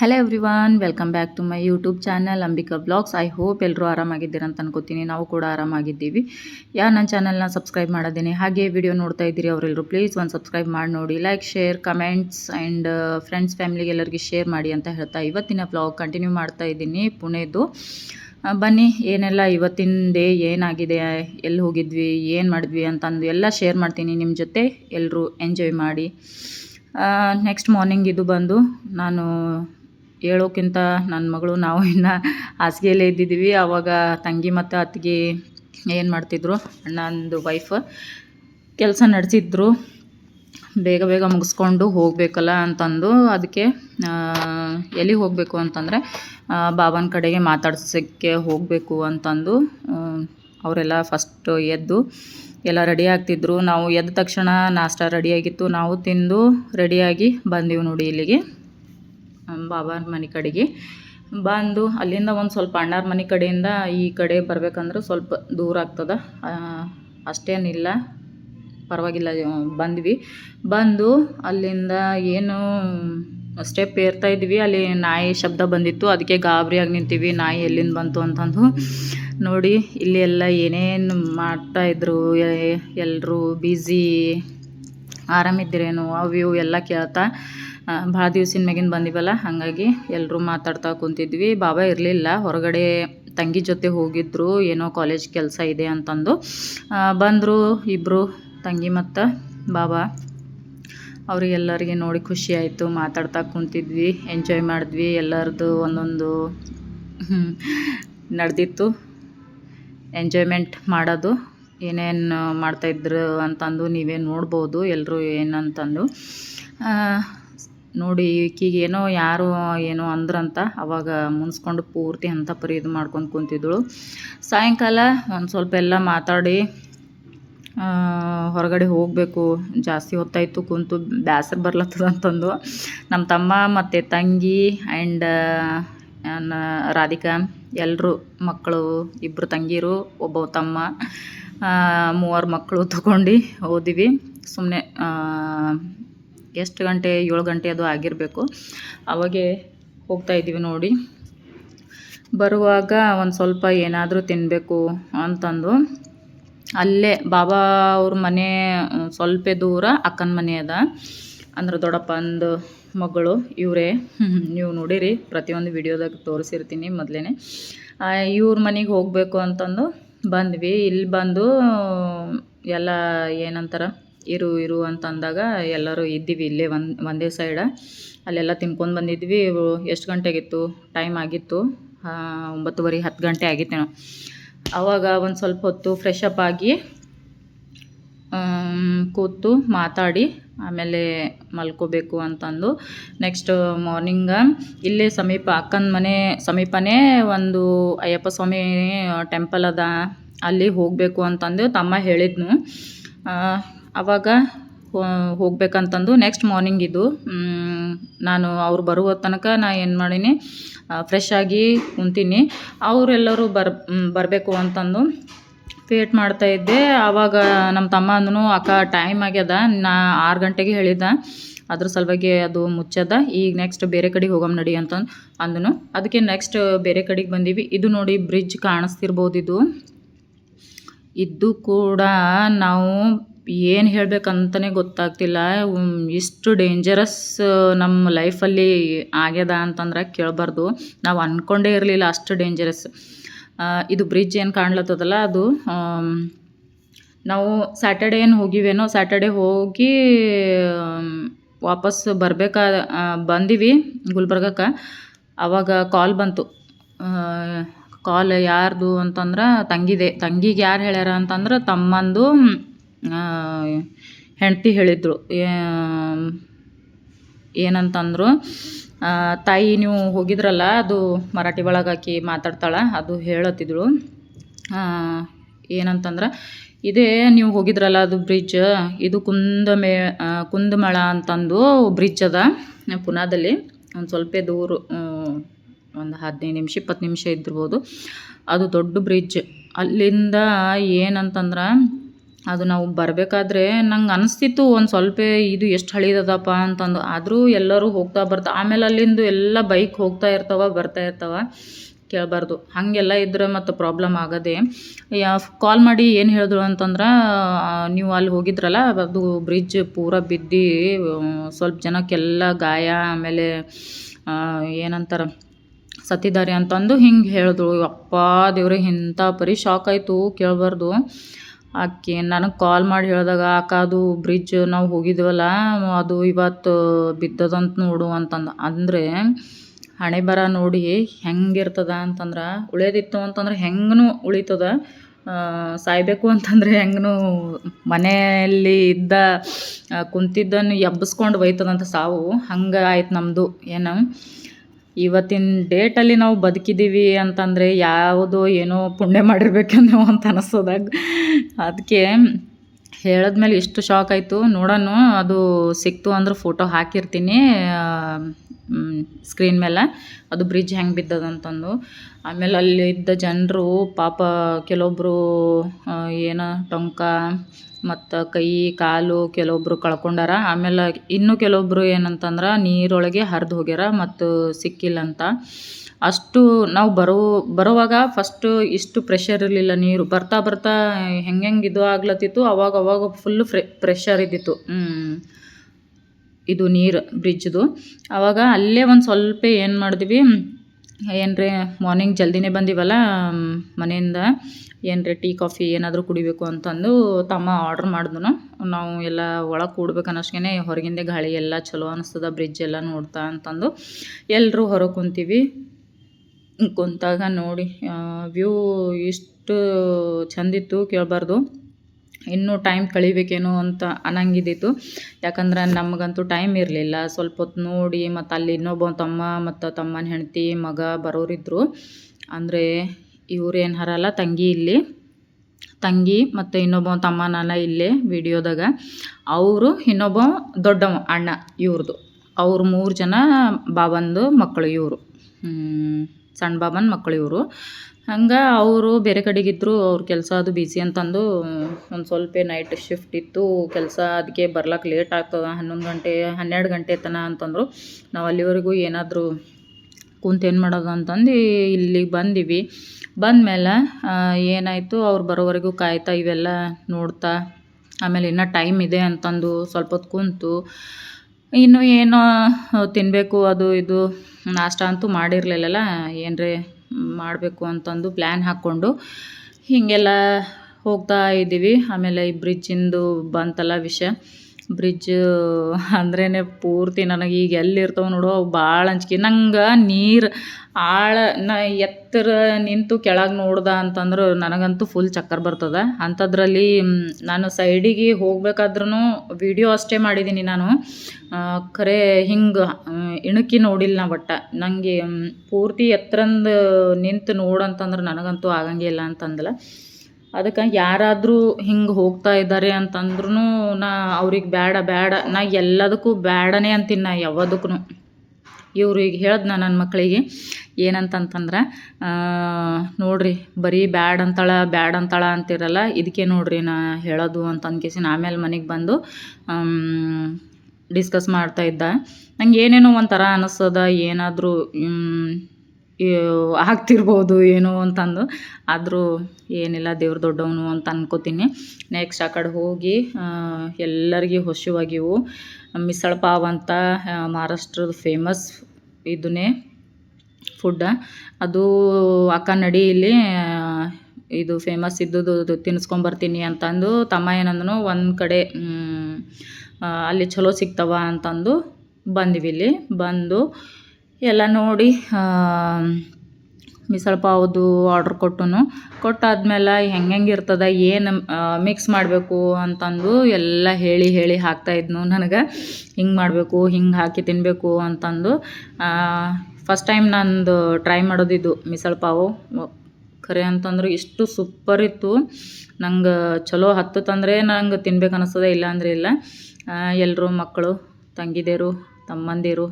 Hello everyone welcome back to my YouTube channel Ambika blogs I hope ಎಲ್ಲರೂ ಆರಾಮಾಗಿದ್ದೀರ ಅಂತ ಅನ್ಕೋತೀನಿ. ನಾವು ಕೂಡ ಆರಾಮಾಗಿದ್ದೀವಿ. ಯಾರು ನನ್ನ ಚಾನಲ್ನ ಸಬ್ಸ್ಕ್ರೈಬ್ ಮಾಡೋದೇನೆ, ಹಾಗೆ ವಿಡಿಯೋ ನೋಡ್ತಾ ಇದ್ದೀರಿ ಅವರೆಲ್ಲರೂ ಪ್ಲೀಸ್ ಒಂದು ಸಬ್ಸ್ಕ್ರೈಬ್ ಮಾಡಿ ನೋಡಿ like share comments and friends ಫ್ಯಾಮಿಲಿಗೆ ಎಲ್ಲರಿಗೂ ಶೇರ್ ಮಾಡಿ ಅಂತ ಹೇಳ್ತಾ ಇವತ್ತಿನ ಬ್ಲಾಗ್ ಕಂಟಿನ್ಯೂ ಮಾಡ್ತಾ ಇದ್ದೀನಿ ಪುಣೆದು. ಬನ್ನಿ, ಏನೆಲ್ಲ ಇವತ್ತಿನ ಡೇ ಏನಾಗಿದೆ, ಎಲ್ಲಿ ಹೋಗಿದ್ವಿ, ಏನು ಮಾಡಿದ್ವಿ ಅಂತಂದು ಎಲ್ಲ ಶೇರ್ ಮಾಡ್ತೀನಿ ನಿಮ್ಮ ಜೊತೆ ಎಲ್ಲರೂ ಎಂಜಾಯ್ ಮಾಡಿ. ನೆಕ್ಸ್ಟ್ ಮಾರ್ನಿಂಗ್ ಇದು ಬಂದು ನಾನು ಹೇಳೋಕ್ಕಿಂತ ನನ್ನ ಮಗಳು ನಾವು ಇನ್ನು ಹಾಸಿಗೆಯಲ್ಲೇ ಇದ್ದಿದ್ದೀವಿ ಆವಾಗ ತಂಗಿ ಮತ್ತು ಅತ್ತಿಗೆ ಏನು ಮಾಡ್ತಿದ್ರು, ಅಣ್ಣಂದು ವೈಫ್ ಕೆಲಸ ನಡೆಸಿದ್ರು. ಬೇಗ ಬೇಗ ಮುಗಿಸ್ಕೊಂಡು ಹೋಗಬೇಕಲ್ಲ ಅಂತಂದು ಅದಕ್ಕೆ ಎಲ್ಲಿಗೆ ಹೋಗಬೇಕು ಅಂತಂದರೆ ಬಾಬನ ಕಡೆಗೆ ಮಾತಾಡ್ಸೋಕ್ಕೆ ಹೋಗಬೇಕು ಅಂತಂದು ಅವರೆಲ್ಲ ಫಸ್ಟ್ ಎದ್ದು ಎಲ್ಲ ರೆಡಿ ಆಗ್ತಿದ್ರು. ನಾವು ಎದ್ದ ತಕ್ಷಣ ನಾಷ್ಟ ರೆಡಿಯಾಗಿತ್ತು ನಾವು ತಿಂದು ರೆಡಿಯಾಗಿ ಬಂದೀವಿ ನೋಡಿ ಇಲ್ಲಿಗೆ. ಬಾಬಾನ ಮನೆ ಕಡೆಗೆ ಬಂದು ಅಲ್ಲಿಂದ ಒಂದು ಸ್ವಲ್ಪ ಅಣ್ಣಾರ ಮನೆ ಕಡೆಯಿಂದ ಈ ಕಡೆ ಬರ್ಬೇಕಂದ್ರೆ ಸ್ವಲ್ಪ ದೂರ ಆಗ್ತದೆ. ಅಷ್ಟೇನಿಲ್ಲ. ಪರವಾಗಿಲ್ಲ, ಬಂದ್ವಿ. ಬಂದು ಅಲ್ಲಿಂದ ಏನು ಸ್ಟೆಪ್ ಏರ್ತಾ ಇದ್ವಿ. ಅಲ್ಲಿ ನಾಯಿ ಶಬ್ದ ಬಂದಿತ್ತು. ಅದಕ್ಕೆ ಗಾಬರಿಯಾಗಿ ನಿಂತೀವಿ. ನಾಯಿ ಎಲ್ಲಿಂದ ಬಂತು ಅಂತಂದು ನೋಡಿ, ಇಲ್ಲಿ ಎಲ್ಲ ಏನೇನು ಮಾಡ್ತಾ ಇದ್ರು ಎಲ್ಲರೂ ಬ್ಯುಸಿ ಆರಾಮಿದ್ದೀರೇನು, ಅವು ಎಲ್ಲ ಕೇಳ್ತಾ ಭಾಳ ದಿವ್ಸಿನ ಮ್ಯಾಗಿನ ಬಂದಿವಲ್ಲ, ಹಾಗಾಗಿ ಎಲ್ಲರೂ ಮಾತಾಡ್ತಾ ಕುಂತಿದ್ವಿ. ಬಾಬಾ ಇರಲಿಲ್ಲ, ಹೊರಗಡೆ ತಂಗಿ ಜೊತೆ ಹೋಗಿದ್ರು, ಏನೋ ಕಾಲೇಜ್ ಕೆಲಸ ಇದೆ ಅಂತಂದು. ಬಂದರು ಇಬ್ಬರು ತಂಗಿ ಮತ್ತು ಬಾಬಾ. ಅವರಿಗೆಲ್ಲರಿಗೆ ನೋಡಿ ಖುಷಿ ಆಯಿತು, ಮಾತಾಡ್ತಾ ಕುಂತಿದ್ವಿ ಎಂಜಾಯ್ ಮಾಡಿದ್ವಿ. ಎಲ್ಲರದ್ದು ಒಂದೊಂದು ನಡೆದಿತ್ತು. ಎಂಜಾಯ್ಮೆಂಟ್ ಮಾಡೋದು, ಏನೇನು ಮಾಡ್ತಾಯಿದ್ರು ಅಂತಂದು ನೀವೇ ನೋಡ್ಬೋದು ಎಲ್ಲರೂ ಏನಂತಂದು. ನೋಡಿ ಈಕಿಗೆ ಏನೋ ಯಾರು ಏನೋ ಅಂದ್ರಂತ, ಅವಾಗ ಮುನ್ಸ್ಕೊಂಡು ಪೂರ್ತಿ ಅಂತ ಪರಿ ಇದು ಮಾಡ್ಕೊಂಡು ಕುಂತಿದ್ದಳು. ಸಾಯಂಕಾಲ ಒಂದು ಸ್ವಲ್ಪ ಎಲ್ಲ ಮಾತಾಡಿ ಹೊರಗಡೆ ಹೋಗಬೇಕು, ಜಾಸ್ತಿ ಹೊತ್ತಾಯಿತು ಕುಂತು ಬೇಸರ ಬರ್ಲತ್ತದ ಅಂತಂದು. ನಮ್ಮ ತಮ್ಮ ಮತ್ತು ತಂಗಿ ಆ್ಯಂಡ್ ರಾಧಿಕಾ ಎಲ್ಲರೂ ಮಕ್ಕಳು ಇಬ್ಬರು ತಂಗಿರು, ಒಬ್ಬ ತಮ್ಮ ಮೂವರು ಮಕ್ಕಳು ತಗೊಂಡು ಹೋದಿವಿ. ಸುಮ್ಮನೆ ಎಷ್ಟು ಗಂಟೆ, ಏಳು ಗಂಟೆ ಅದು ಆಗಿರಬೇಕು. ಅವಾಗೆ ಹೋಗ್ತಾ ಇದ್ದೀವಿ ನೋಡಿ. ಬರುವಾಗ ಒಂದು ಸ್ವಲ್ಪ ಏನಾದರೂ ತಿನ್ನಬೇಕು ಅಂತಂದು. ಅಲ್ಲೇ ಬಾಬಾ ಅವ್ರ ಮನೆ, ಸ್ವಲ್ಪ ದೂರ ಅಕ್ಕನ ಮನೆ ಅದ. ಅಂದ್ರೆ ದೊಡ್ಡಪ್ಪಂದು ಮಗಳು, ಇವರೇ. ನೀವು ನೋಡಿರಿ, ಪ್ರತಿಯೊಂದು ವಿಡಿಯೋದಾಗ ತೋರಿಸಿರ್ತೀನಿ ಮೊದಲೇ ಇವ್ರ ಮನೆಗೆ ಹೋಗಬೇಕು ಅಂತಂದು ಬಂದ್ವಿ. ಇಲ್ಲಿ ಬಂದು, ಎಲ್ಲ ಏನಂತಾರೆ? ಇರು ಇರು ಅಂತ ಅಂದಾಗ ಎಲ್ಲರೂ ಇದ್ದೀವಿ ಇಲ್ಲೇ ಒಂದು, ಒಂದೇ ಸೈಡ ಅಲ್ಲೆಲ್ಲ ತಿನ್ಕೊಂಡು ಬಂದಿದ್ವಿ. ಎಷ್ಟು ಗಂಟೆಗಿತ್ತು? ಟೈಮ್ ಆಗಿತ್ತು. ಒಂಬತ್ತುವರೆ, ಹತ್ತು ಗಂಟೆ ಆಗಿತ್ತೇನೋ ಆವಾಗ ಒಂದು ಸ್ವಲ್ಪ ಹೊತ್ತು ಫ್ರೆಶ್ ಅಪ್ ಆಗಿ ಕೂತು ಮಾತಾಡಿ, ಆಮೇಲೆ ಮಲ್ಕೋಬೇಕು ಅಂತಂದು. ನೆಕ್ಸ್ಟ್ ಮಾರ್ನಿಂಗ ಇಲ್ಲೇ ಸಮೀಪ, ಅಕ್ಕನ ಮನೆ ಸಮೀಪನೇ ಒಂದು ಅಯ್ಯಪ್ಪ ಸ್ವಾಮಿ ಟೆಂಪಲ್ ಅದ. ಅಲ್ಲಿ ಹೋಗಬೇಕು ಅಂತಂದು ತಮ್ಮ ಹೇಳಿದ್ನು. ಆ, ಅವಾಗ ಹೋ- ಹೋಗ್ಬೇಕಂತಂದು ನೆಕ್ಸ್ಟ್ ಮಾರ್ನಿಂಗ್ ಇದು. ನಾನು ಅವ್ರು ಬರುವ ತನಕ ನಾ ಏನು ಮಾಡೀನಿ ಫ್ರೆಶ್ ಆಗಿ ಕುಂತೀನಿ. ಅವರೆಲ್ಲರೂ ಬರ್ ಬರಬೇಕು ಅಂತಂದು ವೇಟ್ ಮಾಡ್ತಾ ಇದ್ದೆ. ಆವಾಗ ನಮ್ಮ ತಮ್ಮ ಅಂದನು ಅಕ್ಕ ಟೈಮ್ ಆಗ್ಯದ ನಾ ಆರು ಗಂಟೆಗೆ ಹೇಳಿದ್ದ. ಅದ್ರ ಸಲುವಾಗಿ ಅದು ಮುಚ್ಚದ. ಈಗ ನೆಕ್ಸ್ಟ್ ಬೇರೆ ಕಡೆಗೆ ಹೋಗಮ್ ನಡಿ ಅಂತ ಅಂದನು. ಅದಕ್ಕೆ ನೆಕ್ಸ್ಟ್ ಬೇರೆ ಕಡೆಗೆ ಬಂದೀವಿ. ಇದು ನೋಡಿ ಬ್ರಿಡ್ಜ್ ಕಾಣಿಸ್ತಿರ್ಬೋದು ಇದು ಇದು ಕೂಡ ನಾವು ಏನು ಹೇಳ್ಬೇಕಂತಲೇ ಗೊತ್ತಾಗ್ತಿಲ್ಲ. ಇಷ್ಟು ಡೇಂಜರಸ್ ನಮ್ಮ ಲೈಫಲ್ಲಿ ಆಗ್ಯದ ಅಂತಂದ್ರೆ ಕೇಳಬಾರ್ದು. ನಾವು ಅಂದ್ಕೊಂಡೇ ಇರಲಿಲ್ಲ ಅಷ್ಟು ಡೇಂಜರಸ್ ಇದು ಬ್ರಿಡ್ಜ್ ಏನು ಕಾಣ್ಲತ್ತದಲ್ಲ ಅದು ನಾವು ಸ್ಯಾಟರ್ಡೆ ಏನು ಹೋಗಿವೇನೋ ಸ್ಯಾಟರ್ಡೇ ಹೋಗಿ ವಾಪಸ್ ಬರಬೇಕಾ ಬಂದಿವಿ ಗುಲ್ಬರ್ಗಕ್ಕೆ. ಆವಾಗ ಕಾಲ್ ಬಂತು. ಕಾಲ್ ಯಾರ್ದು ಅಂತಂದ್ರೆ ತಂಗಿದೆ. ತಂಗಿಗೆ ಯಾರು ಹೇಳ್ಯಾರ ಅಂತಂದ್ರೆ ತಮ್ಮಂದು ಹೆಂಡ್ತಿ ಹೇಳಿದ್ರು ಏನಂತಂದ್ರು ತಾಯಿ ನೀವು ಹೋಗಿದ್ರಲ್ಲ ಅದು ಮರಾಠಿ ಒಳಗೆ ಆಕಿ ಮಾತಾಡ್ತಾಳೆ ಅದು ಹೇಳತ್ತಿದ್ರು. ಆ, ಏನಂತಂದ್ರೆ ಇದೇ ನೀವು ಹೋಗಿದ್ರಲ್ಲ ಅದು ಬ್ರಿಡ್ಜ್ ಇದು ಕುಂದಮೇ ಕುಂದಮಳ ಅಂತಂದು ಬ್ರಿಡ್ಜ್ ಅದ ಪುನಾದಲ್ಲಿ ಒಂದು ಸ್ವಲ್ಪ ದೂರ ಒಂದು ಹದಿನೈದು ನಿಮಿಷ ಇಪ್ಪತ್ತು ನಿಮಿಷ ಇದ್ದಿರ್ಬೋದು ಅದು ದೊಡ್ಡ ಬ್ರಿಡ್ಜ್ ಅಲ್ಲಿಂದ ಏನಂತಂದ್ರೆ ಅದು ನಾವು ಬರಬೇಕಾದ್ರೆ ನಂಗೆ ಅನಿಸ್ತಿತ್ತು ಒಂದು ಸ್ವಲ್ಪ ಇದು ಎಷ್ಟು ಹಳಿದದಪ್ಪ ಅಂತಂದು. ಆದರೂ ಎಲ್ಲರೂ ಹೋಗ್ತಾ ಬರ್ತಾ, ಆಮೇಲೆ ಅಲ್ಲಿಂದ ಎಲ್ಲ ಬೈಕ್ ಹೋಗ್ತಾ ಇರ್ತಾವ, ಬರ್ತಾ ಇರ್ತಾವ, ಕೇಳಬಾರ್ದು. ಹಾಗೆಲ್ಲ ಇದ್ರೆ ಮತ್ತು ಪ್ರಾಬ್ಲಮ್ ಆಗದೆ. ಯಾ, ಕಾಲ್ ಮಾಡಿ ಏನು ಹೇಳಿದ್ರು ಅಂತಂದ್ರೆ ನೀವು ಅಲ್ಲಿ ಹೋಗಿದ್ರಲ್ಲ, ಅದು ಬ್ರಿಡ್ಜ್ ಪೂರ ಬಿದ್ದು ಸ್ವಲ್ಪ ಜನಕ್ಕೆಲ್ಲ ಗಾಯ, ಆಮೇಲೆ ಏನಂತಾರೆ ಸತ್ತಿದ್ದಾರೆ ಅಂತಂದು ಹಿಂಗೆ ಹೇಳಿದ್ರು. ಅಪ್ಪ ದೇವ್ರಿಗೆ ಇಂಥ ಪರಿ ಶಾಕ್ ಆಯಿತು, ಕೇಳಬಾರ್ದು. ಆಕೆ ನನಗೆ ಕಾಲ್ ಮಾಡಿ ಹೇಳಿದಾಗ, ಅಕ್ಕ, ಅದು ಬ್ರಿಡ್ಜ್ ನಾವು ಹೋಗಿದ್ವಲ್ಲ, ಅದು ಇವತ್ತು ಬಿದ್ದದಂತ ನೋಡು ಅಂತಂದು. ಅಂದರೆ ಹಣೆ ಬರ ನೋಡಿ ಹೆಂಗಿರ್ತದ ಅಂತಂದ್ರೆ, ಉಳಿಯೋದಿತ್ತು ಅಂತಂದ್ರೆ ಹೆಂಗೂ ಉಳಿತದ. ಸಾಯಬೇಕು ಅಂತಂದರೆ ಹೆಂಗೂ ಮನೆಯಲ್ಲಿ ಇದ್ದ ಕುಂತಿದ್ದನ್ನು ಎಬ್ಬಿಸ್ಕೊಂಡು ಒಯ್ತದಂತ ಸಾವು ಹಂಗೆ ಆಯ್ತು ನಮ್ಮದು ಏನು? ಇವತ್ತಿನ ಡೇಟಲ್ಲಿ ನಾವು ಬದುಕಿದ್ದೀವಿ ಅಂತಂದರೆ ಯಾವುದೋ ಏನೋ ಪುಣ್ಯ ಮಾಡಿರ್ಬೇಕೇನೋ ಅಂತ ಅನಿಸೋದಾಗ. ಅದಕ್ಕೆ ಹೇಳಿದ್ಮೇಲೆ ಇಷ್ಟು ಶಾಕ್ ಆಯಿತು. ನೋಡೋಣ, ಅದು ಸಿಕ್ತು ಅಂದ್ರೆ ಫೋಟೋ ಹಾಕಿರ್ತೀನಿ ಸ್ಕ್ರೀನ್ ಮೇಲೆ. ಅದು ಬ್ರಿಡ್ಜ್ ಹೆಂಗೆ ಬಿದ್ದದಂತಂದು ಆಮೇಲೆ ಅಲ್ಲಿ ಇದ್ದ ಜನರು ಪಾಪ ಕೆಲವೊಬ್ಬರು ಏನು ಟೊಂಕ ಮತ್ತು ಕೈ, ಕಾಲು ಕೆಲವೊಬ್ರು ಕಳ್ಕೊಂಡಾರ. ಆಮೇಲೆ ಇನ್ನೂ ಕೆಲವೊಬ್ಬರು ಏನಂತಂದ್ರೆ ನೀರೊಳಗೆ ಹರಿದು ಹೋಗ್ಯಾರ ಮತ್ತು ಸಿಕ್ಕಿಲ್ಲ ಅಂತ ಅಷ್ಟು ನಾವು ಬರೋ, ಬರುವಾಗ ಫಸ್ಟು ಇಷ್ಟು ಪ್ರೆಷರ್ ಇರಲಿಲ್ಲ ನೀರು. ಬರ್ತಾ ಬರ್ತಾ ಹೆಂಗೆ ಇದು ಆಗ್ಲತ್ತಿತ್ತು, ಅವಾಗ ಅವಾಗ ಫುಲ್ ಫ್ರೆ ಪ್ರೆಷರ್ ಇದ್ದಿತ್ತು. ಇದು ನೀರು ಬ್ರಿಡ್ಜ್ದು ಅವಾಗ ಅಲ್ಲೇ ಒಂದು ಸ್ವಲ್ಪ ಏನು ಮಾಡಿದ್ವಿ ಏನ್ರಿ ಮಾರ್ನಿಂಗ್ ಜಲ್ದಿನೇ ಬಂದೀವಲ್ಲ ಮನೆಯಿಂದ, ಏನ್ರಿ, ಟೀ, ಕಾಫಿ ಏನಾದರೂ ಕುಡಿಬೇಕು ಅಂತಂದು ತಮ್ಮ ಆರ್ಡ್ರ್ ಮಾಡಿದ್ನು. ನಾವು ಎಲ್ಲ ಒಳಗೆ ಕೂಡ್ಬೇಕು ಅನ್ನೋಷ್ಗೆ ಹೊರಗಿಂದೆ ಗಾಳಿ ಎಲ್ಲ ಚಲೋ ಅನಿಸ್ತದ ಬ್ರಿಡ್ಜ್ ಎಲ್ಲ ನೋಡ್ತಾ ಅಂತಂದು ಎಲ್ಲರೂ ಹೊರಗೆ ಕುಂತೀವಿ. ಕುಂತಾಗ ನೋಡಿ ವ್ಯೂ ಇಷ್ಟು ಚಂದಿತ್ತು ಕೇಳಬಾರ್ದು. ಇನ್ನೂ ಟೈಮ್ ಕಳಿಬೇಕೇನೋ ಅಂತ ಅನ್ನಂಗಿದ್ದಿತ್ತು ಯಾಕಂದ್ರೆ ನಮಗಂತೂ ಟೈಮ್ ಇರಲಿಲ್ಲ. ಸ್ವಲ್ಪ ಹೊತ್ತು ನೋಡಿ ಮತ್ತು ಅಲ್ಲಿ ಇನ್ನೊಬ್ಬ ತಮ್ಮ ಮತ್ತು ತಮ್ಮನ ಹೆಂಡತಿ, ಮಗ ಬರೋರಿದ್ದರು ಅಂದರೆ ಇವ್ರೇನು ಹರಲ್ಲ, ತಂಗಿ ಇಲ್ಲಿ. ತಂಗಿ ಮತ್ತು ಇನ್ನೊಬ್ಬ ತಮ್ಮ ನಾನು ಇಲ್ಲೇ ವಿಡಿಯೋದಾಗ. ಅವರು ಇನ್ನೊಬ್ಬ ದೊಡ್ಡವ, ಅಣ್ಣ ಇವ್ರದ್ದು ಅವ್ರು ಮೂರು ಜನ ಬಾಬಂದು ಮಕ್ಕಳು ಇವರು. ಸಣ್ಣ ಬಾಬನ ಮಕ್ಕಳು ಇವರು. ಹಂಗೆ ಅವರು ಬೇರೆ ಕಡೆಗಿದ್ರು ಅವ್ರ ಕೆಲಸ ಅದು ಬಿಸಿ ಅಂತಂದು, ಒಂದು ಸ್ವಲ್ಪ ನೈಟ್ ಶಿಫ್ಟ್ ಇತ್ತು, ಕೆಲಸ ಅದಕ್ಕೆ ಬರ್ಲಕ್ಕೆ ಲೇಟ್ ಆಗ್ತದ, ಹನ್ನೊಂದು ಗಂಟೆ, ಹನ್ನೆರಡು ಗಂಟೆ ತನ ಅಂತಂದರು. ನಾವು ಅಲ್ಲಿವರೆಗೂ ಏನಾದರೂ ಕುಂತು ಏನು ಮಾಡೋದು ಅಂತಂದು ಇಲ್ಲಿಗೆ ಬಂದೀವಿ. ಬಂದಮೇಲೆ ಏನಾಯಿತು, ಅವ್ರು ಬರೋವರೆಗೂ ಕಾಯ್ತಾ ಇವೆಲ್ಲ ನೋಡ್ತಾ, ಆಮೇಲೆ ಇನ್ನೂ ಟೈಮ್ ಇದೆ ಅಂತಂದು ಸ್ವಲ್ಪ ಹೊತ್ತು ಕುಂತು, ಇನ್ನು ಏನೋ ತಿನ್ನಬೇಕು ಅದು ಇದು, ನಾಷ್ಟ ಅಂತೂ ಮಾಡಿರಲಿಲ್ಲಲ್ಲ, ಏನರೇ ಮಾಡಬೇಕು ಅಂತಂದು ಪ್ಲ್ಯಾನ್ ಹಾಕ್ಕೊಂಡು ಹೀಗೆಲ್ಲ ಹೋಗ್ತಾ ಇದ್ದೀವಿ. ಆಮೇಲೆ ಈ ಬ್ರಿಡ್ಜಿಂದು ಬಂತಲ್ಲ ವಿಷಯ. ಬ್ರಿಡ್ಜ್ ಅಂದ್ರೇ ಪೂರ್ತಿ ನನಗೆ ಈಗ ಎಲ್ಲಿರ್ತಾವೆ ನೋಡು, ಅವು ಭಾಳ ಅಂಜಿಕೆ. ನಂಗೆ ನೀರು ಆಳ, ನಾ ಎತ್ತರ ನಿಂತು ಕೆಳಗೆ ನೋಡ್ದೆ ಅಂತಂದ್ರೆ ನನಗಂತೂ ಫುಲ್ ಚಕ್ಕರ್ ಬರ್ತದೆ. ಅಂಥದ್ರಲ್ಲಿ ನಾನು ಸೈಡಿಗೆ ಹೋಗ್ಬೇಕಾದ್ರೂ ವಿಡಿಯೋ ಅಷ್ಟೇ ಮಾಡಿದ್ದೀನಿ ನಾನು. ಖರೆ ಹಿಂಗೆ ಇಣುಕಿ ನೋಡಿಲ್ಲ ನಾ ಒಟ್ಟು. ನನಗೆ ಪೂರ್ತಿ ಎತ್ತರಂದು ನಿಂತು ನೋಡಂತಂದ್ರೆ ನನಗಂತೂ ಆಗಂಗಿಲ್ಲ ಅಂತಂದಲ್ಲ ಅದಕ್ಕೆ ಯಾರಾದರೂ ಹಿಂಗೆ ಹೋಗ್ತಾ ಇದ್ದಾರೆ ಅಂತಂದ್ರೂ ನಾ ಅವ್ರಿಗೆ ಬೇಡ ಬೇಡ ನಾ ಎಲ್ಲದಕ್ಕೂ ಬೇಡನೇ ಅಂತೀನಿ ನಾ ಯಾವದಕ್ಕೂ ಇವ್ರಿಗೆ ಹೇಳ್ದೆ ನಾ ನನ್ನ ಮಕ್ಕಳಿಗೆ ಏನಂತಂತಂದ್ರೆ ನೋಡ್ರಿ, ಬರೀ ಬ್ಯಾಡ್ ಅಂತಾಳ ಬ್ಯಾಡ್ ಅಂತಾಳ ಅಂತಿರಲ್ಲ ಇದಕ್ಕೆ ನೋಡ್ರಿ ನಾ ಹೇಳೋದು ಅಂತ ಅನ್ಕೇಸಿನ ಆಮೇಲೆ ಮನೆಗೆ ಬಂದು ಡಿಸ್ಕಸ್ ಮಾಡ್ತಾ ಇದ್ದ. ನಂಗೆ ಏನೇನೋ ಒಂಥರ ಅನ್ನಿಸ್ತದ ಏನಾದರೂ ಆಗ್ತಿರ್ಬೋದು ಏನೋ ಅಂತಂದು. ಆದರೂ ಏನಿಲ್ಲ, ದೇವ್ರು ದೊಡ್ಡವನು ಅಂತ ಅನ್ಕೋತೀನಿ. ನೆಕ್ಸ್ಟ್ ಆ ಕಡೆ ಹೋಗಿ ಎಲ್ಲರಿಗೆ ಹೊಶುವಾಗಿವು ಮಿಸ್ಸಳ ಪಾವ್ ಅಂತ ಮಹಾರಾಷ್ಟ್ರದ ಫೇಮಸ್ ಇದನ್ನೇ ಫುಡ್ಡ ಅದು ಅಕ್ಕ ನಡಿ ಇಲ್ಲಿ ಇದು ಫೇಮಸ್ ಇದ್ದದ್ದು ತಿನ್ನಿಸ್ಕೊಂಬರ್ತೀನಿ ಅಂತಂದು ತಮ್ಮ ಏನಂದನು ಒಂದು ಕಡೆ ಅಲ್ಲಿ ಚಲೋ ಸಿಗ್ತವ ಅಂತಂದು ಬಂದ್ವಿ ಇಲ್ಲಿ. ಬಂದು ಎಲ್ಲ ನೋಡಿ ಮಿಸಲ್ ಪಾವ್ದು ಆರ್ಡ್ರ್ ಕೊಟ್ಟನು. ಕೊಟ್ಟಾದ್ಮೇಲೆ ಹೆಂಗೆ ಹೆಂಗೆ ಇರ್ತದೆ, ಏನು ಮಿಕ್ಸ್ ಮಾಡಬೇಕು ಅಂತಂದು ಎಲ್ಲ ಹೇಳಿ ಹೇಳಿ ಹಾಕ್ತಾಯಿದ್ನು ನನಗೆ. ಹಿಂಗೆ ಮಾಡಬೇಕು, ಹಿಂಗೆ ಹಾಕಿ ತಿನ್ನಬೇಕು ಅಂತಂದು. ಫಸ್ಟ್ ಟೈಮ್ ನಂದು ಟ್ರೈ ಮಾಡೋದಿದ್ದು ಮಿಸಲ್ ಪಾವು ಖರೆ ಅಂತಂದ್ರೆ ಇಷ್ಟು ಸೂಪರ್ ಇತ್ತು. ನಂಗೆ ಚಲೋ ಹತ್ತತಂದರೆ ನಂಗೆ ತಿನ್ಬೇಕು ಅನ್ನಿಸ್ತದೆ ಇಲ್ಲ. ಅಂದರೆ ಇಲ್ಲ ಎಲ್ಲರೂ ಮಕ್ಕಳು, ತಂಗಿದೇರು, ತಮ್ಮಂದಿರು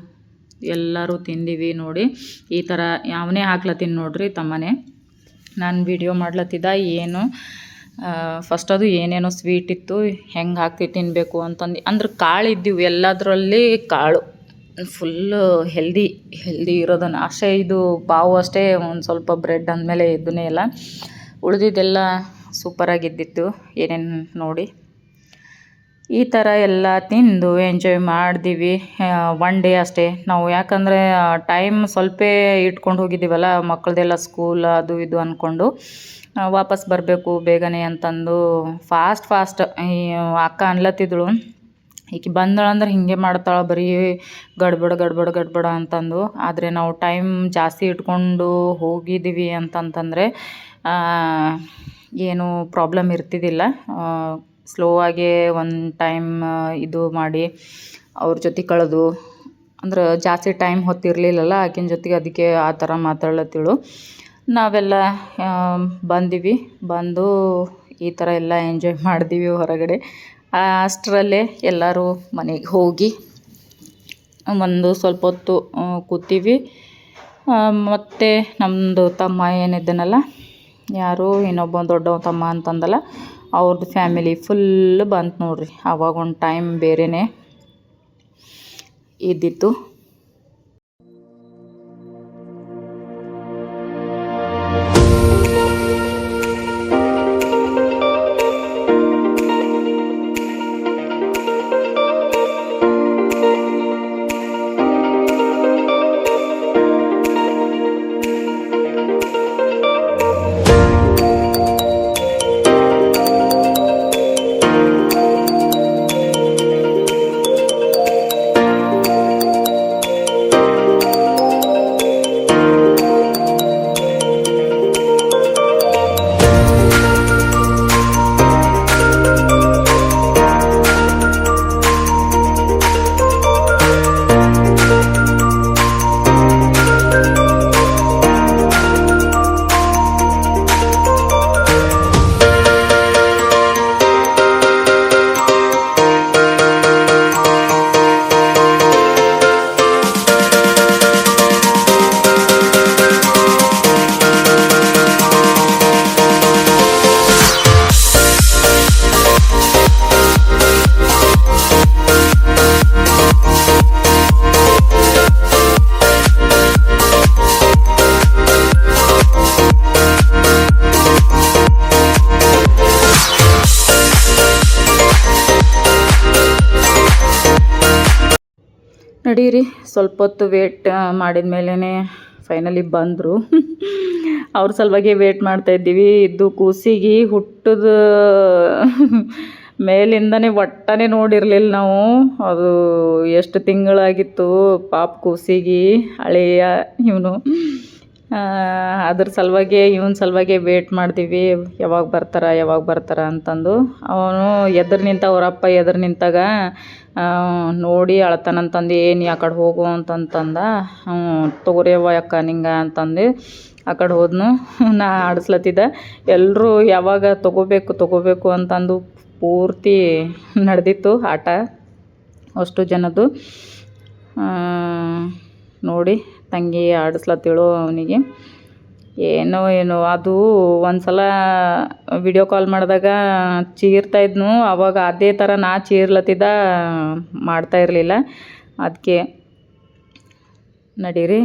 ಎಲ್ಲರೂ ತಿಂದೀವಿ ನೋಡಿ. ಈ ಥರ ಯಾವನೇ ಹಾಕ್ಲತ್ತೀನಿ ನೋಡಿರಿ ತಮ್ಮನೆ. ನಾನು ವಿಡಿಯೋ ಮಾಡ್ಲತ್ತಿದ್ದ ಏನು ಫಸ್ಟ್ ಅದು ಏನೇನೋ ಸ್ವೀಟ್ ಇತ್ತು, ಹೆಂಗೆ ಹಾಕಿ ತಿನ್ನಬೇಕು ಅಂತಂದು. ಅಂದ್ರೆ ಕಾಳು ಇದ್ದೀವಿ ಎಲ್ಲದರಲ್ಲಿ ಕಾಳು. ಫುಲ್ಲು ಹೆಲ್ದಿ ಹೆಲ್ದಿ ಇರೋದನ್ನು. ಅಷ್ಟೇ ಇದು ಪಾವು ಅಷ್ಟೇ, ಒಂದು ಸ್ವಲ್ಪ ಬ್ರೆಡ್ ಅಂದಮೇಲೆ ಇದನ್ನೇ ಎಲ್ಲ. ಉಳಿದಿದ್ದೆಲ್ಲ ಸೂಪರಾಗಿದ್ದಿತ್ತು ಏನೇನು ನೋಡಿ. ಈ ಥರ ಎಲ್ಲ ತಿಂದು ಎಂಜಾಯ್ ಮಾಡಿದೀವಿ. ಒನ್ ಡೇ ಅಷ್ಟೇ. ನಾವು ಯಾಕಂದರೆ ಟೈಮ್ ಸ್ವಲ್ಪ ಇಟ್ಕೊಂಡು ಹೋಗಿದ್ದೀವಲ್ಲ ಮಕ್ಕಳದೆಲ್ಲ ಸ್ಕೂಲ್ ಅದು ಇದು ಅಂದ್ಕೊಂಡು ವಾಪಸ್ ಬರಬೇಕು ಬೇಗನೆ ಅಂತಂದು ಫಾಸ್ಟ್ ಫಾಸ್ಟ್ ಅಕ್ಕ ಅನ್ಲತ್ತಿದ್ಳು. ಈಕೆ ಬಂದಳಂದ್ರೆ ಹೀಗೆ ಮಾಡ್ತಾಳೆ, ಬರೀ ಗಡ್ಬಡ ಗಡ್ಬಡ ಗಡ್ಬಡ ಅಂತಂದು. ಆದರೆ ನಾವು ಟೈಮ್ ಜಾಸ್ತಿ ಇಟ್ಕೊಂಡು ಹೋಗಿದ್ದೀವಿ ಅಂತಂತಂದರೆ ಏನು ಪ್ರಾಬ್ಲಮ್ ಇರ್ತಿದ್ದಿಲ್ಲ. ಸ್ಲೋ ಆಗಿ ಒಂದು ಟೈಮ್ ಇದು ಮಾಡಿ ಅವ್ರ ಜೊತೆ ಕಳೆದು, ಅಂದ್ರೆ ಜಾಸ್ತಿ ಟೈಮ್ ಹೊತ್ತಿರಲಿಲ್ಲಲ್ಲ, ಆಕಿನ ಜೊತೆಗೆ ಅದಕ್ಕೆ ಆ ಥರ ಮಾತಾಡ್ಲತ್ತಿಳು. ನಾವೆಲ್ಲ ಬಂದೀವಿ. ಬಂದು ಈ ಥರ ಎಲ್ಲ ಎಂಜಾಯ್ ಮಾಡಿದೀವಿ ಹೊರಗಡೆ. ಅಷ್ಟರಲ್ಲೇ ಎಲ್ಲರೂ ಮನೆಗೆ ಹೋಗಿ, ಒಂದು ಸ್ವಲ್ಪ ಹೊತ್ತು ಕೂತೀವಿ. ಮತ್ತು ನಮ್ಮದು ತಮ್ಮ ಏನಿದ್ದನಲ್ಲ, ಯಾರು ಇನ್ನೊಬ್ಬ ದೊಡ್ಡ ತಮ್ಮ ಅಂತಂದಲ್ಲ ಅವ್ರದ್ದು ಫ್ಯಾಮಿಲಿ ಫುಲ್ ಬಂತು ನೋಡಿರಿ. ಅವಾಗ ಒಂದು ಟೈಮ್ ಬೇರೆಯೇ ಇದ್ದಿತ್ತು. ನಡೀರಿ ಸ್ವಲ್ಪ ಹೊತ್ತು ವೇಟ್ ಮಾಡಿದ ಮೇಲೇ ಫೈನಲಿ ಬಂದರು. ಅವ್ರ ಸಲುವಾಗಿ ವೇಟ್ ಮಾಡ್ತಾ ಇದ್ದೀವಿ. ಇದ್ದು ಕೂಸಿಗೆ ಹುಟ್ಟದ ಮೇಲಿಂದನೇ ಒಟ್ಟನೆ ನೋಡಿರಲಿಲ್ಲ ನಾವು. ಅದು ಎಷ್ಟು ತಿಂಗಳಾಗಿತ್ತು ಪಾಪ ಕೂಸಿಗೆ, ಹಳೆಯ ಇವನು. ಅದ್ರ ಸಲುವಾಗಿ ಇವನ ಸಲುವಾಗಿ ವೇಟ್ ಮಾಡ್ತೀವಿ. ಯಾವಾಗ ಬರ್ತಾರೆ, ಯಾವಾಗ ಬರ್ತಾರ ಅಂತಂದು. ಅವನು ಎದ್ರು ನಿಂತ ಅವರಪ್ಪ ಎದ್ರು ನಿಂತಾಗ ನೋಡಿ ಅಳ್ತಾನಂತಂದು, ಏನು ಆ ಕಡೆ ಹೋಗು ಅಂತಂತಂದ. ಹ್ಞೂ ತಗೋರಿ ಅವ್ವ ಅಕ್ಕ ನಿಂಗೆ ಅಂತಂದು ಆ ಕಡೆ ಹೋದ್ನು. ನಾ ಆಡಿಸ್ಲತ್ತಿದ್ದೆ. ಎಲ್ಲರೂ ಯಾವಾಗ ತಗೋಬೇಕು ತಗೋಬೇಕು ಅಂತಂದು ಪೂರ್ತಿ ನಡೆದಿತ್ತು ಆಟ ಅಷ್ಟು ಜನದ್ದು. ನೋಡಿ ತಂಗಿ ಆಡಿಸ್ಲತ್ತಿಳು ಅವನಿಗೆ. ಏನೋ ಏನೋ, ಅದು ಒಂದು ಸಲ ವಿಡಿಯೋ ಕಾಲ್ ಮಾಡಿದಾಗ ಚೀರ್ತಾ ಇದ್ನು. ಅವಾಗ ಅದೇ ಥರ ನಾ ಚೀರ್ಲತ್ತಿದ್ದ ಮಾಡ್ತಾ ಇರಲಿಲ್ಲ. ಅದಕ್ಕೆ ನಡೀರಿ.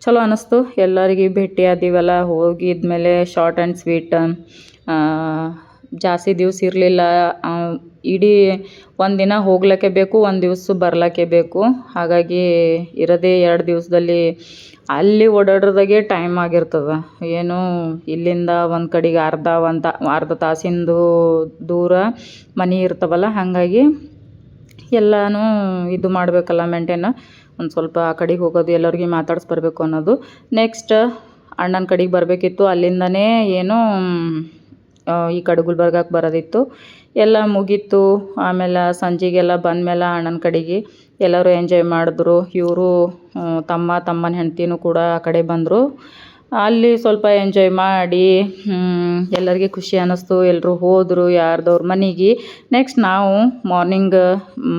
ಚಲೋ ಅನ್ನಿಸ್ತು ಎಲ್ಲರಿಗೆ ಭೇಟಿ ಆದಿವಲ್ಲ. ಹೋಗಿದ್ಮೇಲೆ ಶಾರ್ಟ್ ಆ್ಯಂಡ್ ಸ್ವೀಟ್ ಜಾಸ್ತಿ ದಿವ್ಸ ಇರಲಿಲ್ಲ. ಇಡೀ ಒಂದಿನ ದಿನ ಹೋಗ್ಲಿಕ್ಕೆ ಬೇಕು, ಒಂದು ದಿವ್ಸ ಬರ್ಲಿಕ್ಕೆ ಬೇಕು. ಹಾಗಾಗಿ ಇರೋದೇ ಎರಡು ದಿವಸದಲ್ಲಿ ಅಲ್ಲಿ ಓಡಾಡೋದಾಗೆ ಟೈಮ್ ಆಗಿರ್ತದೆ. ಏನು ಇಲ್ಲಿಂದ ಒಂದು ಕಡೆಗೆ ಅರ್ಧ ಒಂದು ಅರ್ಧ ತಾಸಿಂದು ದೂರ ಮನೆ ಇರ್ತವಲ್ಲ, ಹಾಗಾಗಿ ಎಲ್ಲನೂ ಇದು ಮಾಡಬೇಕಲ್ಲ ಮೇಂಟೇನ್ ಒಂದು ಸ್ವಲ್ಪ ಆ ಕಡೆಗೆ ಹೋಗೋದು, ಎಲ್ಲರಿಗೆ ಮಾತಾಡ್ಸ್ ಬರಬೇಕು ಅನ್ನೋದು. ನೆಕ್ಸ್ಟ್ ಅಣ್ಣನ ಕಡೆಗೆ ಬರಬೇಕಿತ್ತು, ಅಲ್ಲಿಂದನೇ ಏನು ಈ ಕಡೆ ಗುಲ್ಬರ್ಗಕ್ಕೆ ಬರೋದಿತ್ತು. ಎಲ್ಲ ಮುಗೀತು. ಆಮೇಲೆ ಸಂಜೆಗೆಲ್ಲ ಬಂದಮೇಲೆ ಅಣ್ಣನ ಕಡೆಗೆ ಎಲ್ಲರೂ ಎಂಜಾಯ್ ಮಾಡಿದ್ರು. ಇವರು ತಮ್ಮ ತಮ್ಮನ ಹೆಂಡ್ತಿನೂ ಕೂಡ ಆ ಕಡೆ ಬಂದರು. ಅಲ್ಲಿ ಸ್ವಲ್ಪ ಎಂಜಾಯ್ ಮಾಡಿ ಎಲ್ಲರಿಗೆ ಖುಷಿ ಅನ್ನಿಸ್ತು. ಎಲ್ಲರೂ ಹೋದರು ಯಾರ್ದವ್ರ ಮನೆಗೆ. ನೆಕ್ಸ್ಟ್ ನಾವು ಮಾರ್ನಿಂಗ್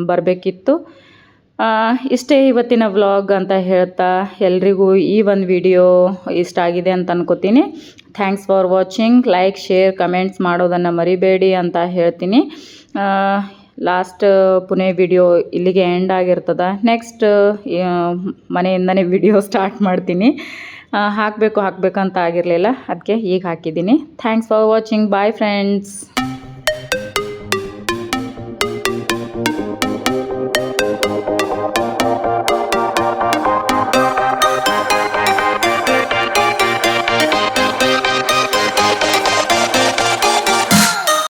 ಬರಬೇಕಿತ್ತು. ಇಷ್ಟೇ ಇವತ್ತಿನ ವ್ಲಾಗ್ ಅಂತ ಹೇಳ್ತಾ ಎಲ್ರಿಗೂ ಈ ಒಂದು ವಿಡಿಯೋ ಇಷ್ಟ ಆಗಿದೆ ಅಂತ ಅನ್ಕೋತೀನಿ. Thanks for watching like share comments ಮಾಡೋದನ್ನು ಮರಿಬೇಡಿ ಅಂತ ಹೇಳ್ತೀನಿ. ಲಾಸ್ಟ್ ಪುಣೆ ವಿಡಿಯೋ ಇಲ್ಲಿಗೆ ಎಂಡ್ ಆಗಿರ್ತದೆ. ನೆಕ್ಸ್ಟ್ ಮನೆಯಿಂದನೇ ವಿಡಿಯೋ ಸ್ಟಾರ್ಟ್ ಮಾಡ್ತೀನಿ. ಹಾಕಬೇಕು, ಹಾಕಬೇಕಂತ ಆಗಿರಲಿಲ್ಲ. ಅದಕ್ಕೆ ಈಗ ಹಾಕಿದ್ದೀನಿ. Thanks for watching bye friends